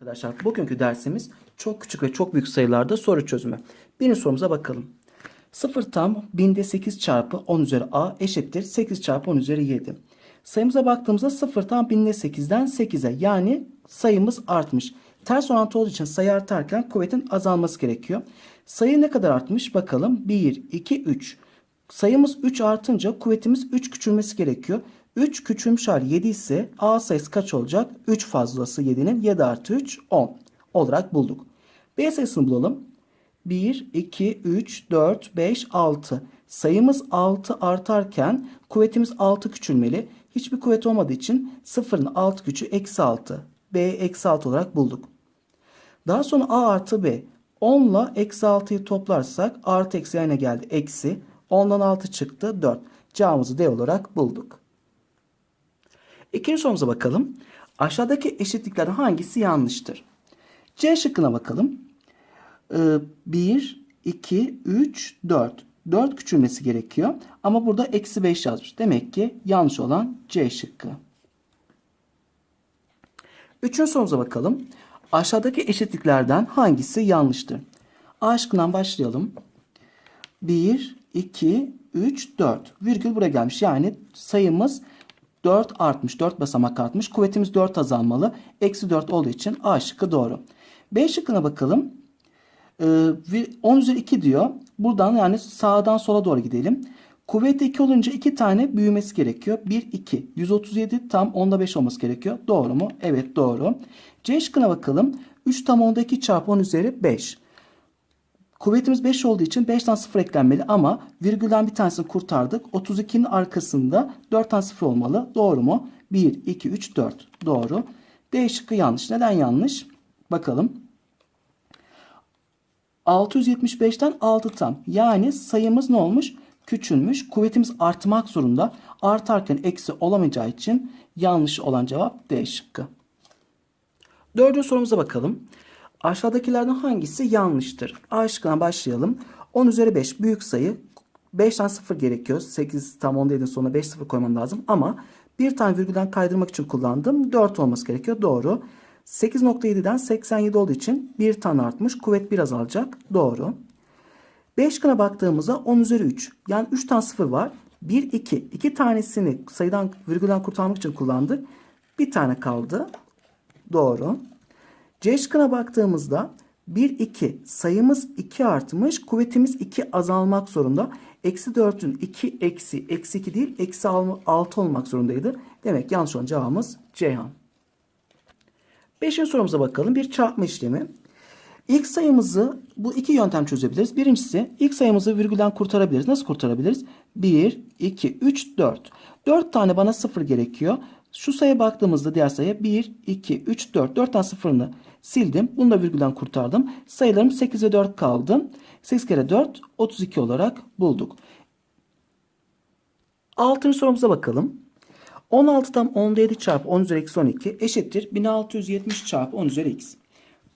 Arkadaşlar bugünkü dersimiz çok küçük ve çok büyük sayılarda soru çözümü. Birinci sorumuza bakalım. 0 tam binde 8 çarpı 10 üzeri a eşittir 8 çarpı 10 üzeri 7. Sayımıza baktığımızda 0 tam binde 8'den 8'e yani sayımız artmış. Ters orantı olduğu için sayı artarken kuvvetin azalması gerekiyor. Sayı ne kadar artmış bakalım. 1, 2, 3. Sayımız 3 artınca kuvvetimiz 3 küçülmesi gerekiyor. 3 küçülmüş hali 7 ise A sayısı kaç olacak? 3 fazlası 7'nin 7 artı 3 10 olarak bulduk. B sayısını bulalım. 1, 2, 3, 4, 5, 6. Sayımız 6 artarken kuvvetimiz 6 küçülmeli. Hiçbir kuvvet olmadığı için sıfırın 6 küçüğü eksi 6. B eksi 6 olarak bulduk. Daha sonra A artı B. 10 ile eksi 6'yı toplarsak artı eksi yerine geldi. Eksi. 10'dan 6 çıktı 4. Cevabımızı D olarak bulduk. İkinci sorumuza bakalım. Aşağıdaki eşitliklerden hangisi yanlıştır? C şıkkına bakalım. Ee, 1, 2, 3, 4. 4 küçülmesi gerekiyor. Ama burada eksi 5 yazmış. Demek ki yanlış olan C şıkkı. Üçüncü sorumuza bakalım. Aşağıdaki eşitliklerden hangisi yanlıştır? A şıkkından başlayalım. 1, 2, 3, 4. Virgül buraya gelmiş. Yani sayımız 4 artmış. 4 basamak artmış. Kuvvetimiz 4 azalmalı. Eksi 4 olduğu için A şıkkı doğru. B şıkkına bakalım. Ee, 10 üzeri 2 diyor. Buradan yani sağdan sola doğru gidelim. Kuvvet 2 olunca 2 tane büyümesi gerekiyor. 1, 2. 137 tam 10'da 5 olması gerekiyor. Doğru mu? Evet doğru. C şıkkına bakalım. 3 tam 10'da 2 çarpı 10 üzeri 5. Kuvvetimiz 5 olduğu için 5'ten 0 eklenmeli ama virgülden bir tanesini kurtardık. 32'nin arkasında 4 tane 0 olmalı. Doğru mu? 1, 2, 3, 4. Doğru. D şıkkı yanlış. Neden yanlış? Bakalım. 675'ten 6 tam. Yani sayımız ne olmuş? Küçülmüş. Kuvvetimiz artmak zorunda. Artarken eksi olamayacağı için yanlış olan cevap D şıkkı. Dördüncü sorumuza bakalım. Aşağıdakilerden hangisi yanlıştır? A şıkkından başlayalım. 10 üzeri 5 büyük sayı. 5'ten 0 gerekiyor. 8 tam 10 dediğin sonra 5 0 koymam lazım. Ama bir tane virgülden kaydırmak için kullandım. 4 olması gerekiyor. Doğru. 8.7'den 87 olduğu için bir tane artmış. Kuvvet bir azalacak. Doğru. 5 şıkkına baktığımızda 10 üzeri 3. Yani 3 tane 0 var. 1, 2. 2 tanesini sayıdan virgülden kurtarmak için kullandık. Bir tane kaldı. Doğru. C şıkkına baktığımızda 1, 2 sayımız 2 artmış. Kuvvetimiz 2 azalmak zorunda. Eksi 4'ün 2 eksi eksi 2 değil eksi 6 olmak zorundaydı. Demek yanlış olan cevabımız Ceyhan. Beşinci sorumuza bakalım. Bir çarpma işlemi. İlk sayımızı bu iki yöntem çözebiliriz. Birincisi ilk sayımızı virgülden kurtarabiliriz. Nasıl kurtarabiliriz? 1, 2, 3, 4. 4 tane bana sıfır gerekiyor. Şu sayıya baktığımızda diğer sayıya 1, 2, 3, 4. 4 tane sıfırını sildim. Bunu da virgülden kurtardım. Sayılarım 8 ve 4 kaldı. 8 kere 4 32 olarak bulduk. Altıncı sorumuza bakalım. 16'dan 10'da 7 çarpı 10 üzeri eksi 12 eşittir 1670 çarpı 10 üzeri x.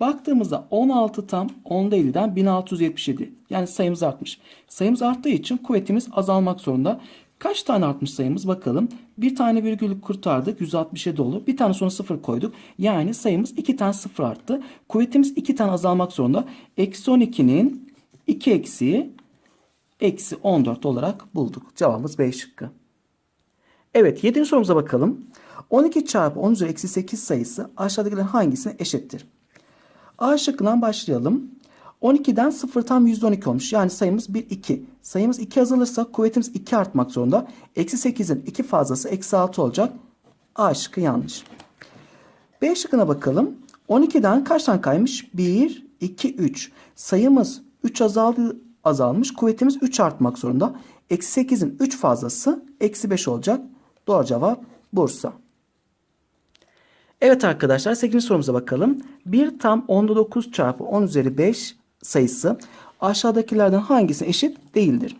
Baktığımızda 16 tam 10'da 7'den 1677. Yani sayımız artmış. Sayımız arttığı için kuvvetimiz azalmak zorunda. Kaç tane artmış sayımız bakalım. Bir tane virgülü kurtardık 167 olur. Bir tane sonra 0 koyduk. Yani sayımız 2 tane 0 arttı. Kuvvetimiz 2 tane azalmak zorunda. Eksi 12'nin 2 eksiği eksi 14 olarak bulduk. Cevabımız B şıkkı. Evet 7. sorumuza bakalım. 12 çarpı 10 üzeri eksi 8 sayısı aşağıdakilerin hangisine eşittir? A şıkkından başlayalım. 12'den 0 tam %12 olmuş. Yani sayımız 1, 2. Sayımız 2 azalırsa kuvvetimiz 2 artmak zorunda. Eksi 8'in 2 fazlası eksi 6 olacak. A şıkkı yanlış. B şıkkına bakalım. 12'den kaç tane kaymış? 1, 2, 3. Sayımız 3 azaldı, azalmış. Kuvvetimiz 3 artmak zorunda. Eksi 8'in 3 fazlası eksi 5 olacak. Doğru cevap Bursa. Evet arkadaşlar 8. sorumuza bakalım. 1 tam 10'da 9 çarpı 10 üzeri 5 sayısı aşağıdakilerden hangisine eşit değildir?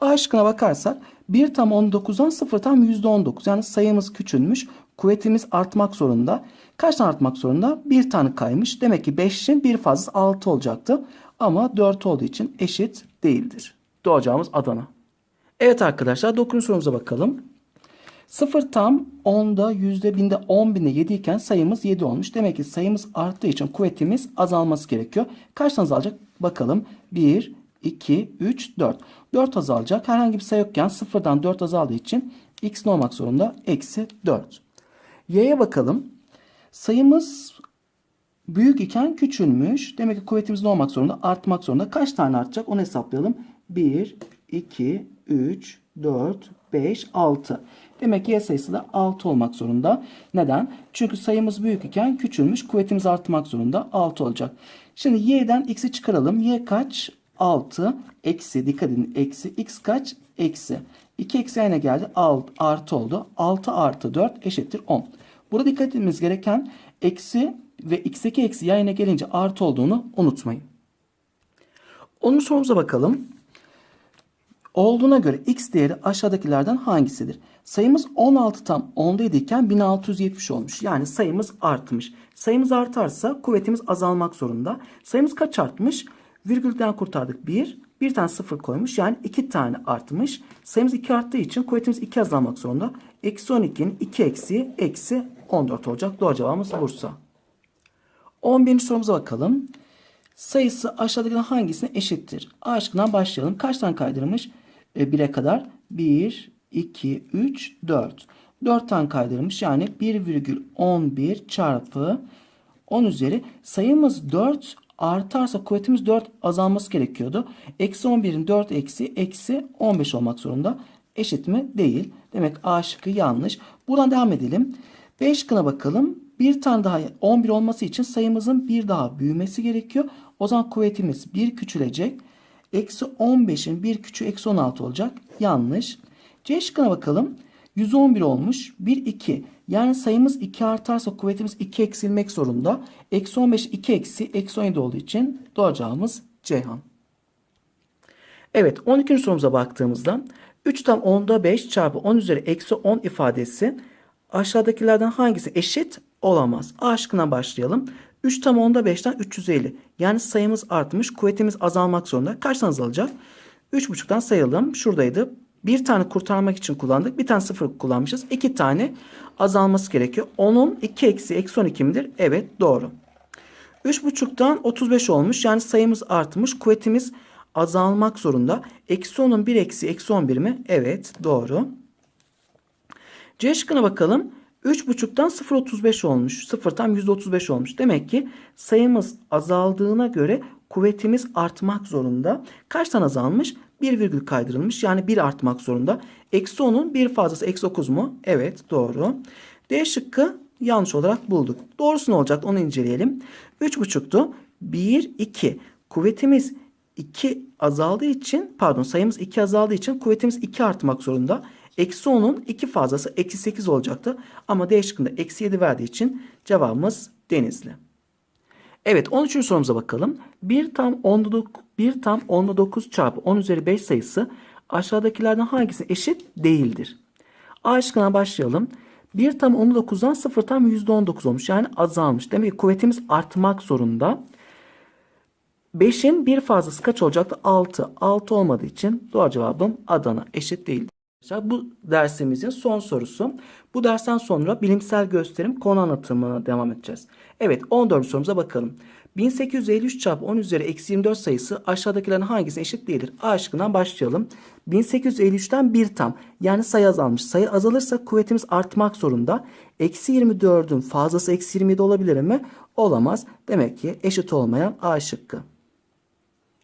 A şıkkına bakarsak 1 tam 19'dan 0 tam %19 yani sayımız küçülmüş. Kuvvetimiz artmak zorunda. Kaç tane artmak zorunda? Bir tane kaymış. Demek ki 5'in bir fazlası 6 olacaktı. Ama 4 olduğu için eşit değildir. Doğacağımız Adana. Evet arkadaşlar 9. sorumuza bakalım. 0 tam 10'da, yüzde, binde, 10 binde 7 iken sayımız 7 olmuş. Demek ki sayımız arttığı için kuvvetimiz azalması gerekiyor. Kaçtan azalacak? Bakalım. 1, 2, 3, 4. 4 azalacak. Herhangi bir sayı yokken 0'dan 4 azaldığı için x ne olmak zorunda? Eksi 4. Y'ye bakalım. Sayımız büyük iken küçülmüş. Demek ki kuvvetimiz ne olmak zorunda? Artmak zorunda. Kaç tane artacak? Onu hesaplayalım. 1, 2, 3, 4, 5, 6. Demek ki y sayısı da 6 olmak zorunda. Neden? Çünkü sayımız büyük iken küçülmüş. Kuvvetimiz artmak zorunda. 6 olacak. Şimdi y'den x'i çıkaralım. y kaç? 6. Eksi. Dikkat edin. Eksi. x kaç? Eksi. 2 eksi aynı geldi. Alt, artı oldu. 6 artı 4 eşittir 10. Burada dikkat etmemiz gereken eksi ve x'teki eksi yan yana gelince artı olduğunu unutmayın. Onun sorumuza bakalım. Olduğuna göre x değeri aşağıdakilerden hangisidir? Sayımız 16 tam 10'da iken 1670 olmuş. Yani sayımız artmış. Sayımız artarsa kuvvetimiz azalmak zorunda. Sayımız kaç artmış? Virgülden kurtardık 1. Bir tane 0 koymuş. Yani 2 tane artmış. Sayımız 2 arttığı için kuvvetimiz 2 azalmak zorunda. Eksi 12'nin 2 eksiği eksi 14 olacak. Doğru cevabımız Bursa. 11. sorumuza bakalım. Sayısı aşağıdakilerden hangisine eşittir? A şıkkından başlayalım. Kaç tane kaydırmış? 1'e kadar 1, 2, 3, 4. 4 tane kaydırmış. Yani 1,11 çarpı 10 üzeri. Sayımız 4 artarsa kuvvetimiz 4 azalması gerekiyordu. Eksi 11'in 4 eksi eksi 15 olmak zorunda. Eşit mi? Değil. Demek A şıkkı yanlış. Buradan devam edelim. B şıkkına bakalım. Bir tane daha 11 olması için sayımızın bir daha büyümesi gerekiyor. O zaman kuvvetimiz 1 küçülecek. Eksi 15'in bir küçüğü eksi 16 olacak. Yanlış. C şıkkına bakalım. 111 olmuş. 1, 2. Yani sayımız 2 artarsa kuvvetimiz 2 eksilmek zorunda. Eksi 15, 2 eksi, eksi 17 olduğu için doğru cevabımız Ceyhan. Evet 12. sorumuza baktığımızda 3 tam 10'da 5 çarpı 10 üzeri eksi 10 ifadesi aşağıdakilerden hangisi eşit olamaz? A şıkkından başlayalım. 3 tam 10'da 5'ten 350. Yani sayımız artmış. Kuvvetimiz azalmak zorunda. Kaçtan azalacak? 3,5'tan sayalım. Şuradaydı. Bir tane kurtarmak için kullandık. Bir tane sıfır kullanmışız. İki tane azalması gerekiyor. 10'un 2 eksi eksi 12 midir? Evet doğru. 3,5'tan 35 olmuş. Yani sayımız artmış. Kuvvetimiz azalmak zorunda. Eksi 10'un 1 eksi eksi 11 mi? Evet doğru. C şıkkına bakalım. 3,5'tan 0,35 olmuş. 0 tam %35 olmuş. Demek ki sayımız azaldığına göre kuvvetimiz artmak zorunda. Kaçtan azalmış? 1 virgül kaydırılmış. Yani 1 artmak zorunda. Eksi 10'un 1 fazlası eksi 9 mu? Evet doğru. D şıkkı yanlış olarak bulduk. Doğrusu ne olacak onu inceleyelim. 3,5'tu. 1, 2. Kuvvetimiz 2 azaldığı için pardon sayımız 2 azaldığı için kuvvetimiz 2 artmak zorunda. Eksi 10'un 2 fazlası eksi 8 olacaktı. Ama D şıkkında eksi 7 verdiği için cevabımız Denizli. Evet 13. sorumuza bakalım. 1 tam 10'da 1 tam 10'da 9 çarpı 10 üzeri 5 sayısı aşağıdakilerden hangisine eşit değildir? A şıkkına başlayalım. 1 tam 10'da 9'dan 0 tam %19 olmuş. Yani azalmış. Demek ki kuvvetimiz artmak zorunda. 5'in bir fazlası kaç olacaktı? 6. 6 olmadığı için doğru cevabım Adana eşit değildir. Arkadaşlar bu dersimizin son sorusu. Bu dersten sonra bilimsel gösterim konu anlatımına devam edeceğiz. Evet 14. sorumuza bakalım. 1853 çarpı 10 üzeri eksi 24 sayısı aşağıdakilerin hangisine eşit değildir? A şıkkından başlayalım. 1853'ten 1 tam yani sayı azalmış. Sayı azalırsa kuvvetimiz artmak zorunda. Eksi 24'ün fazlası eksi 27 olabilir mi? Olamaz. Demek ki eşit olmayan A şıkkı.